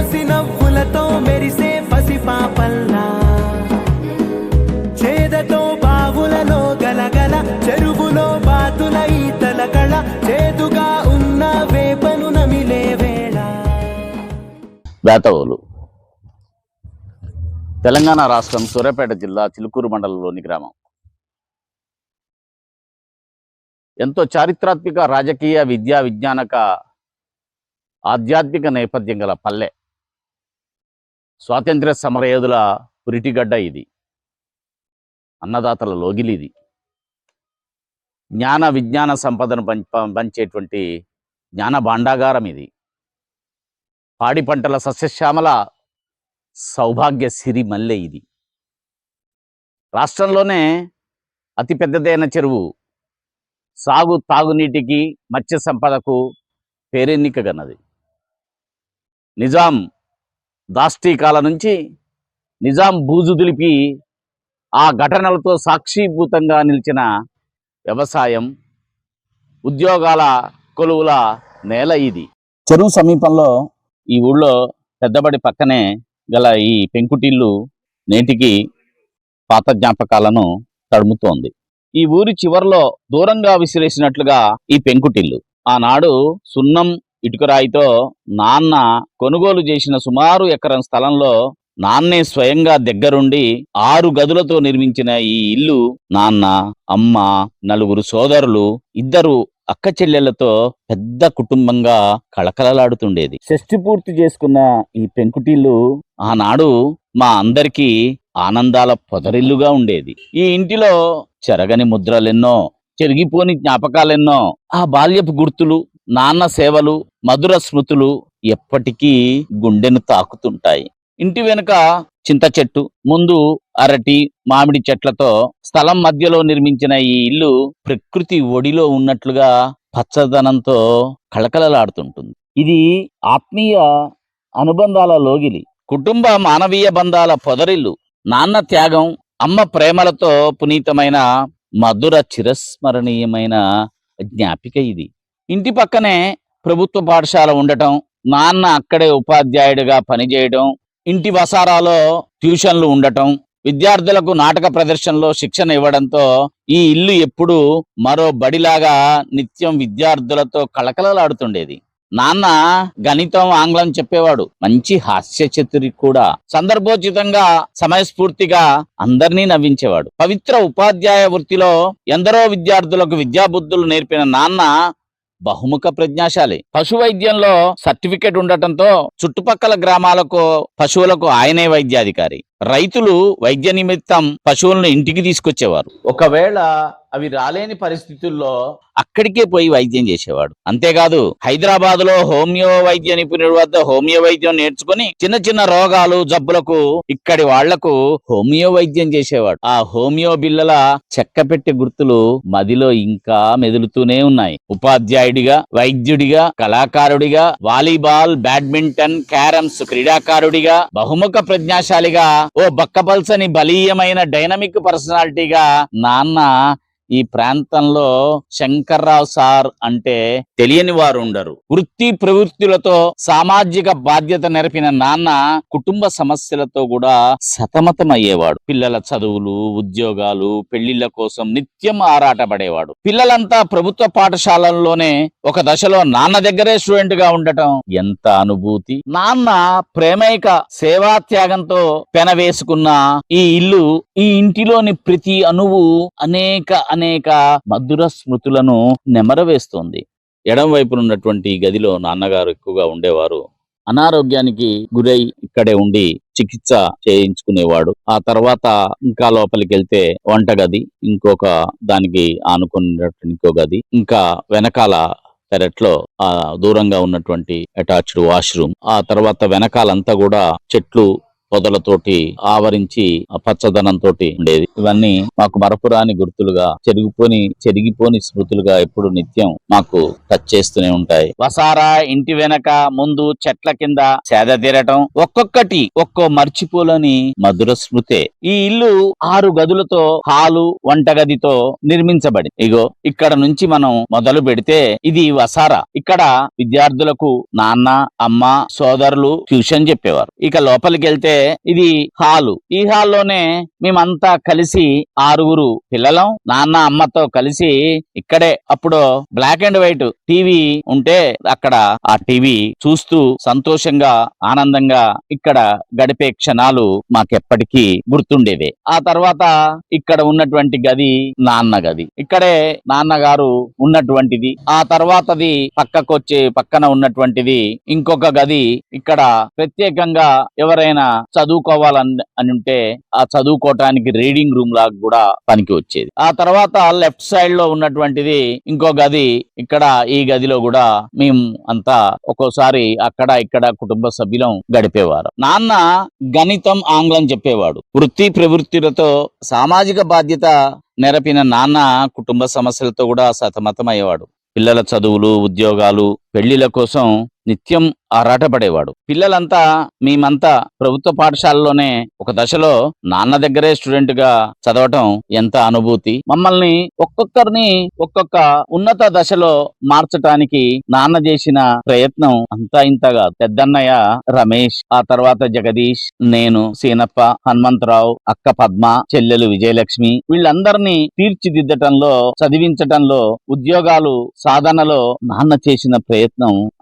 తోసి నవ్వులతో మెరిసే పసిపాపల్లా చేదతో బావులలో గలగల చెరువులో బాతుల ఈతల కళ చేదుగా ఉన్న వేపను నమిలే వేళ తెలంగాణ రాష్ట్రం సూర్యాపేట జిల్లా చిలుకూరు మండలంలోని గ్రామం. ఎంతో చారిత్రాత్మిక రాజకీయ విద్యా విజ్ఞానక ఆధ్యాత్మిక నేపథ్యం గల పల్లె. స్వాతంత్ర్య సమరయోధుల పురిటిగడ్డ ఇది. అన్నదాతల లోగిలి ఇది. జ్ఞాన విజ్ఞాన సంపదను పంచేటువంటి జ్ఞాన భాండాగారం ఇది. పాడి పంటల సస్యశ్యామల సౌభాగ్య సిరి మల్లె ఇది. రాష్ట్రంలోనే అతిపెద్దదైన చెరువు. సాగు తాగునీటికి మత్స్య సంపదకు పేరెన్నికగన్నది నిజాం దాష్టీకాల నుంచి నిజాం బూజు దులిపి ఆ ఘటనలతో సాక్షీభూతంగా నిలిచిన వ్యవసాయం ఉద్యోగాల కొలువుల నేల ఇది. చెరువు సమీపంలో ఈ ఊళ్ళో పెద్దబడి పక్కనే గల ఈ పెంకుటిల్లు నేటికి పాత జ్ఞాపకాలను తడుముతోంది. ఈ ఊరి చివర్లో దూరంగా విసిరేసినట్లుగా ఈ పెంకుటిల్లు. ఆనాడు సున్నం ఇటుకరాయితో నాన్న కొనుగోలు చేసిన సుమారు ఎకరం స్థలంలో నాన్నే స్వయంగా దగ్గరుండి ఆరు గదులతో నిర్మించిన ఈ ఇల్లు నాన్న అమ్మ నలుగురు సోదరులు ఇద్దరు అక్క చెల్లెళ్ళతో పెద్ద కుటుంబంగా కళకళలాడుతుండేది. షష్ఠి పూర్తి చేసుకున్న ఈ పెంకుటిల్లు ఆనాడు మా అందరికీ ఆనందాల పొదరిల్లుగా ఉండేది. ఈ ఇంటిలో చెరగని ముద్రలెన్నో చెరిగిపోని జ్ఞాపకాలెన్నో ఆ బాల్యపు గుర్తులు నాన్న సేవలు మధుర స్మృతులు ఎప్పటికీ గుండెను తాకుతుంటాయి. ఇంటి వెనుక చింత చెట్టు ముందు అరటి మామిడి చెట్లతో స్థలం మధ్యలో నిర్మించిన ఈ ఇల్లు ప్రకృతి ఒడిలో ఉన్నట్లుగా పచ్చదనంతో కళకళలాడుతుంటుంది. ఇది ఆత్మీయ అనుబంధాల లోగిలి. కుటుంబ మానవీయ బంధాల పొదరిల్లు. నాన్న త్యాగం అమ్మ ప్రేమలతో పునీతమైన మధుర చిరస్మరణీయమైన జ్ఞాపిక ఇది. ఇంటి పక్కనే ప్రభుత్వ పాఠశాల ఉండటం నాన్న అక్కడే ఉపాధ్యాయుడిగా పనిచేయడం ఇంటి వసారాలో ట్యూషన్లు ఉండటం విద్యార్థులకు నాటక ప్రదర్శనలో శిక్షణ ఇవ్వడంతో ఈ ఇల్లు ఎప్పుడూ మరో బడిలాగా నిత్యం విద్యార్థులతో కళకళలాడుతుండేది. నాన్న గణితం ఆంగ్లం చెప్పేవాడు. మంచి హాస్య చతురి కూడా. సందర్భోచితంగా సమయస్ఫూర్తిగా అందరినీ నవ్వించేవాడు. పవిత్ర ఉపాధ్యాయ వృత్తిలో ఎందరో విద్యార్థులకు విద్యాబుద్ధులు నేర్పిన నాన్న బహుముఖ ప్రజ్ఞాశాలి. పశు వైద్యంలో సర్టిఫికేట్ ఉండటంతో చుట్టుపక్కల గ్రామాలకు పశువులకు ఆయనే వైద్యాధికారి. రైతులు వైద్య నిమిత్తం పశువులను ఇంటికి తీసుకొచ్చేవారు. ఒకవేళ అవి రాలేని పరిస్థితుల్లో అక్కడికే పోయి వైద్యం చేసేవాడు. అంతేకాదు హైదరాబాద్లో హోమియో వైద్య నిపుణుడి వద్ద హోమియో వైద్యం నేర్చుకుని చిన్న చిన్న రోగాలు జబ్బులకు ఇక్కడి వాళ్ళకు హోమియో వైద్యం చేసేవాడు. ఆ హోమియో బిల్లల చెక్క పెట్టే గుర్తులు మదిలో ఇంకా మెదులుతూనే ఉన్నాయి. ఉపాధ్యాయుడిగా వైద్యుడిగా కళాకారుడిగా వాలీబాల్ బ్యాడ్మింటన్ క్యారమ్స్ క్రీడాకారుడిగా బహుముఖ ప్రజ్ఞాశాలిగా ఓ బక్కపల్సని బలీయమైన డైనమిక్ పర్సనాలిటీగా నాన్న ఈ ప్రాంతంలో శంకర్రావు సార్ అంటే తెలియని వారు ఉండరు. వృత్తి ప్రవృత్తులతో సామాజిక బాధ్యత నెరపిన నాన్న కుటుంబ సమస్యలతో కూడా సతమతమయ్యేవాడు. పిల్లల చదువులు ఉద్యోగాలు పెళ్ళిళ్ళ కోసం నిత్యం ఆరాటపడేవాడు. పిల్లలంతా ప్రభుత్వ పాఠశాలల్లోనే ఒక దశలో నాన్న దగ్గరే స్టూడెంట్గా ఉండటం ఎంత అనుభూతి. నాన్న ప్రేమైక సేవా త్యాగంతో పెనవేసుకున్న ఈ ఇల్లు ఈ ఇంటిలోని ప్రతి అణువు అనేక అనేక మధుర స్మృతులను నెమరవేస్తోంది. ఎడం వైపున ఉన్నటువంటి గదిలో నాన్నగారు ఎక్కువగా ఉండేవారు. అనారోగ్యానికి గురై ఇక్కడే ఉండి చికిత్స చేయించుకునేవాడు. ఆ తర్వాత ఇంకా లోపలికి వెళ్తే వంటగది ఇంకొక దానికి ఆనుకున్నటువంటి ఇంకో గది ఇంకా వెనకాల పెరట్లో ఆ దూరంగా ఉన్నటువంటి అటాచ్డ్ వాష్రూమ్ ఆ తర్వాత వెనకాలంతా కూడా చెట్లు పొదలతోటి ఆవరించి పచ్చదనంతో ఉండేది. ఇవన్నీ మాకు మరపురాని గుర్తులుగా చెరిగిపోని చెరిగిపోని స్మృతులుగా ఎప్పుడు నిత్యం మాకు టచ్ చేస్తూనే ఉంటాయి. వసారా ఇంటి వెనక ముందు చెట్ల కింద సేద తీరటం ఒక్కొక్కటి ఒక్కో మర్చిపోలని మధుర స్మృతే. ఈ ఇల్లు ఆరు గదులతో హాలు వంటగదితో నిర్మించబడి ఇగో ఇక్కడ నుంచి మనం మొదలు పెడితే ఇది వసారా. ఇక్కడ విద్యార్థులకు నాన్న అమ్మ సోదరులు ట్యూషన్ చెప్పేవారు. ఇక లోపలికి వెళ్తే ఇది హాలు. ఈ హాల్లోనే మేమంతా కలిసి ఆరుగురు పిల్లలం నాన్న అమ్మతో కలిసి ఇక్కడే అప్పుడు బ్లాక్ అండ్ వైట్ టీవీ ఉంటే అక్కడ ఆ టీవీ చూస్తూ సంతోషంగా ఆనందంగా ఇక్కడ గడిపే క్షణాలు మాకెప్పటికీ గుర్తుండేవే. ఆ తర్వాత ఇక్కడ ఉన్నటువంటి గది నాన్న గది. ఇక్కడే నాన్నగారు ఉన్నటువంటిది. ఆ తర్వాతది పక్కకొచ్చి పక్కన ఉన్నటువంటిది ఇంకొక గది. ఇక్కడ ప్రత్యేకంగా ఎవరైనా చదువుకోవాలని అని ఉంటే ఆ చదువుకోవటానికి రీడింగ్ రూమ్ లాగా కూడా పనికి వచ్చేది. ఆ తర్వాత లెఫ్ట్ సైడ్లో ఉన్నటువంటిది ఇంకో గది ఇక్కడ ఈ గదిలో కూడా మేము అంతా ఒక్కోసారి అక్కడ ఇక్కడ కుటుంబ సభ్యులం గడిపేవారు. నాన్న గణితం ఆంగ్లం చెప్పేవాడు. వృత్తి ప్రవృత్తులతో సామాజిక బాధ్యత నెరపిన నాన్న కుటుంబ సమస్యలతో కూడా సతమతమయ్యేవాడు. పిల్లల చదువులు ఉద్యోగాలు పెళ్ళిల కోసం నిత్యం ఆరాటపడేవాడు. పిల్లలంతా మేమంతా ప్రభుత్వ పాఠశాలలోనే ఒక దశలో నాన్న దగ్గరే స్టూడెంట్గా చదవటం ఎంత అనుభూతి. మమ్మల్ని ఒక్కొక్కరిని ఒక్కొక్క ఉన్నత దశలో మార్చటానికి నాన్న చేసిన ప్రయత్నం అంతా ఇంతగా పెద్దన్నయ్య రమేష్ ఆ తర్వాత జగదీష్ నేను సీనప్ప హనుమంతరావు అక్క పద్మ చెల్లెలు విజయలక్ష్మి వీళ్ళందరినీ తీర్చిదిద్దటంలో చదివించటంలో ఉద్యోగాలు సాధనలో నాన్న చేసిన ప్రయత్నం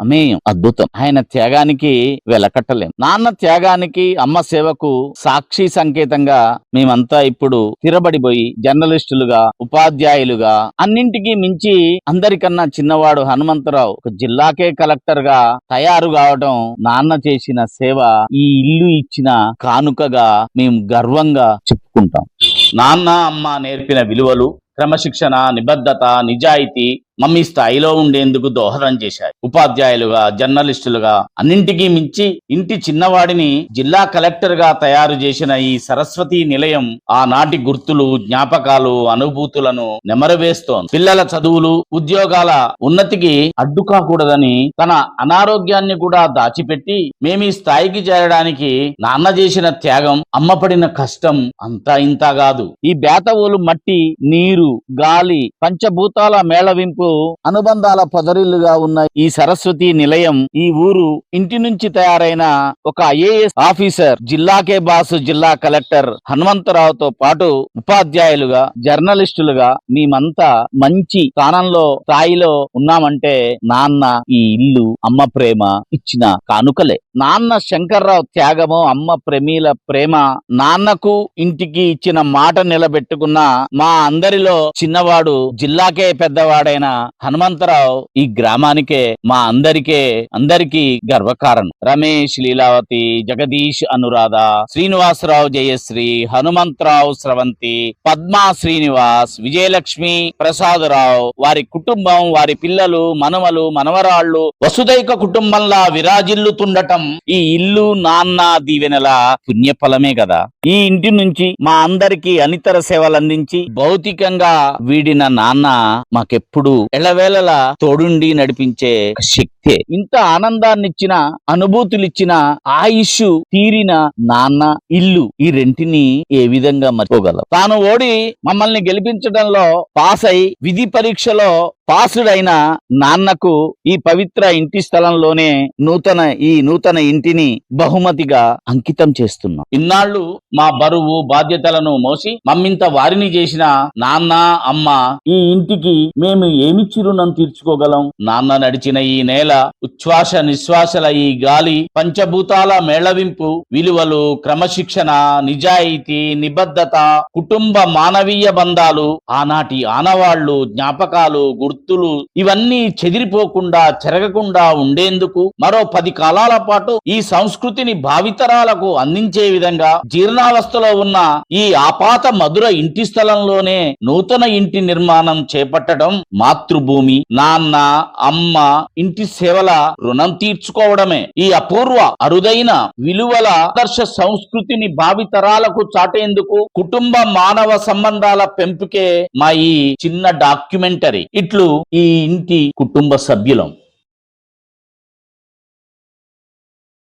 అమేయం అద్భుతం. ఆయన త్యాగానికి వెలకట్టలేం. నాన్న త్యాగానికి అమ్మ సేవకు సాక్షి సంకేతంగా మేమంతా ఇప్పుడు స్థిరబడిపోయి జర్నలిస్టులుగా ఉపాధ్యాయులుగా అన్నింటికీ మించి అందరికన్నా చిన్నవాడు హనుమంతరావు ఒక జిల్లాకే కలెక్టర్గా తయారు కావడం నాన్న చేసిన సేవ ఈ ఇల్లు ఇచ్చిన కానుకగా మేము గర్వంగా చెప్పుకుంటాం. నాన్న అమ్మ నేర్పిన విలువలు క్రమశిక్షణ నిబద్ధత నిజాయితీ మమ్మీ స్థాయిలో ఉండేందుకు దోహదం చేశాయి ఉపాధ్యాయులుగా జర్నలిస్టులుగా అన్నింటికీ మించి ఇంటి చిన్నవాడిని జిల్లా కలెక్టర్గా తయారు చేసిన ఈ సరస్వతి నిలయం ఆనాటి గుర్తులు జ్ఞాపకాలు అనుభూతులను నెమరవేస్తోంది. పిల్లల చదువులు ఉద్యోగాల ఉన్నతికి అడ్డు కాకూడదని తన అనారోగ్యాన్ని కూడా దాచిపెట్టి మేమీ స్థాయికి చేరడానికి నాన్న చేసిన త్యాగం అమ్మపడిన కష్టం అంతా ఇంత కాదు. ఈ బేతవోలు మట్టి నీరు గాలి పంచభూతాల మేళవింపు అనుబంధాల పొదరిల్లుగా ఉన్న ఈ సరస్వతి నిలయం ఈ ఊరు ఇంటి నుంచి తయారైన ఒక ఐఏఎస్ ఆఫీసర్ జిల్లాకే బాసు జిల్లా కలెక్టర్ హనుమంతరావుతో పాటు ఉపాధ్యాయులుగా జర్నలిస్టులుగా మేమంతా మంచి స్థానంలో స్థాయిలో ఉన్నామంటే నాన్న ఈ ఇల్లు అమ్మ ప్రేమ ఇచ్చిన కానుకలే. నాన్న శంకర్రావు త్యాగము అమ్మ ప్రేమీల ప్రేమ నాన్నకు ఇంటికి ఇచ్చిన మాట నిలబెట్టుకున్న మా అందరిలో చిన్నవాడు జిల్లాకే పెద్దవాడైన హనుమంతరావు ఈ గ్రామానికే మా అందరికే అందరికీ గర్వకారణం. రమేష్ లీలావతి జగదీష్ అనురాధ శ్రీనివాసరావు జయశ్రీ హనుమంతరావు స్రవంతి పద్మా శ్రీనివాస్ విజయలక్ష్మి ప్రసాదరావు వారి కుటుంబం వారి పిల్లలు మనమలు మనవరాళ్ళు వసుదైక కుటుంబంలా విరాజిల్లుతుండటం ఈ ఇల్లు నాన్న దీవెనల పుణ్యఫలమే కదా ఈ ఇంటి నుంచి మా అందరికి అనితర సేవలు అందించి భౌతికంగా వీడిన నాన్న మాకెప్పుడు ఎల్లవేళలా తోడుండి నడిపించే శక్తి శక్తే ఇంత ఆనందాన్నిచ్చిన అనుభూతులిచ్చిన ఆయుష్ తీరిన నాన్న ఇల్లు ఈ రెంటిని ఏ విధంగా మర్చిపోగలం తాను ఓడి మమ్మల్ని గెలిపించడంలో పాస్ అయి విధి పరీక్షలో పాసుడైన నాన్నకు ఈ పవిత్ర ఇంటి స్థలంలోనే నూతన ఈ నూతన ఇంటిని బహుమతిగా అంకితం చేస్తున్నాం. ఇన్నాళ్ళు మా బరువు బాధ్యతలను మోసి మమ్మింత వారిని చేసిన నాన్న అమ్మ ఈ ఇంటికి మేము ఏమిచ్చి రుణం తీర్చుకోగలం? నాన్న నడిచిన ఈ నేల ఉచ్ఛ్వాస నిశ్వాసల ఈ గాలి పంచభూతాల మేళవింపు విలువలు క్రమశిక్షణ నిజాయితీ నిబద్ధత కుటుంబ మానవీయ బంధాలు ఆనాటి ఆనవాళ్ళు జ్ఞాపకాలు గుర్తులు ఇవన్నీ చెదిరిపోకుండా చెరగకుండా ఉండేందుకు మరో పది కాలాల పాటు ఈ సంస్కృతిని భావితరాలకు అందించే విధంగా జీర్ణావస్థలో ఉన్న ఈ ఆపాత మధుర ఇంటి స్థలంలోనే నూతన ఇంటి నిర్మాణం చేపట్టడం మాతృభూమి నాన్న అమ్మ ఇంటి కేవల రుణం తీర్చుకోవడమే. ఈ అపూర్వ అరుదైన విలువల ఆదర్శ సంస్కృతిని భావితరాలకు చాటేందుకు కుటుంబ మానవ సంబంధాల పెంపుకే మా ఈ చిన్న డాక్యుమెంటరీ. ఇట్లు ఈ ఇంటి కుటుంబ సభ్యులం.